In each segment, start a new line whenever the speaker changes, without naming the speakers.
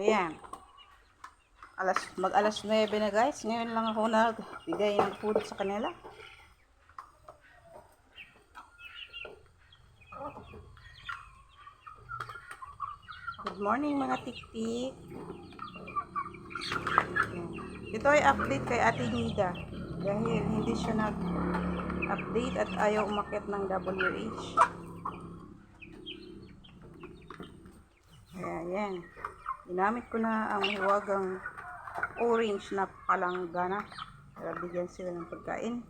Ayan. Alas, mag alas 9 na guys. Ngayon lang ako nagbigay ng food sa kanila. Good morning mga tiktik. Ayan. Ito ay update kay Ate Nida. Dahil hindi siya nag-update at ayaw umakit ng WH. Kaya yan. Ginamit ko na ang mahiwagang orange na palanggana para bigyan sila ng pagkain.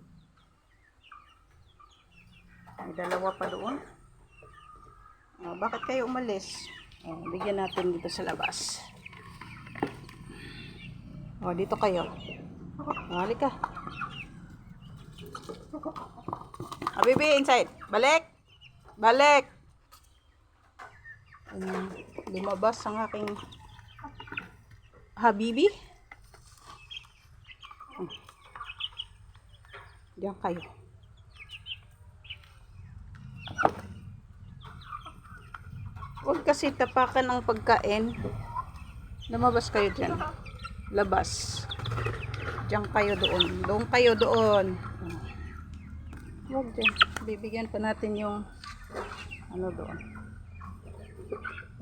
May dalawa pa doon. Ah, bakit kayo umalis? Oh, bigyan natin dito sa labas. Oh, dito kayo. Oh, halika. Ah, baby, inside. Balik! Balik! Um, lumabas ang aking habibi. Diyan kayo. Huwag kasi tapakan ang pagkain. Lumabas kayo dyan. Labas. Diyan kayo doon. Doon kayo doon. Huwag dyan. Bibigyan pa natin yung ano doon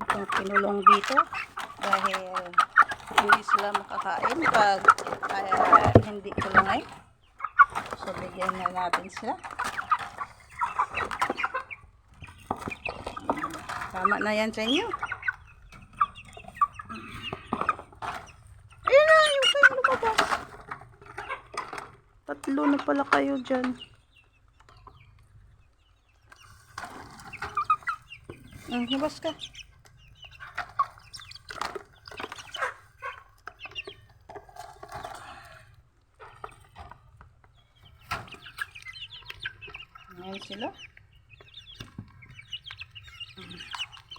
itong kinulong dito dahil hindi sila makakain pag uh, hindi kulangay so bigyan na natin sila. Tama na yan sa inyo. Ayun na yung kayo lumabas. Tatlo na pala kayo dyan. Mm, labas ka. Ngayon sila.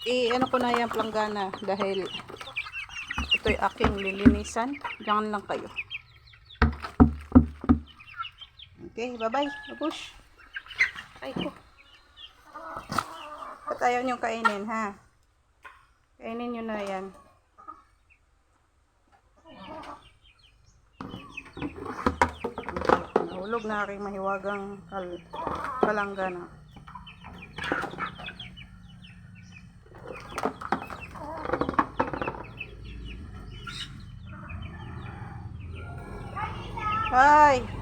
Eh, ano ko na yung planggana dahil ito'y aking lilinisan. Diyan lang kayo. Okay, bye-bye. Push. Ay ko. Ba't ayaw niyong kainin, ha? Kainin niyo na yan. itlog na aking mahiwagang kal kalanggana. Hi!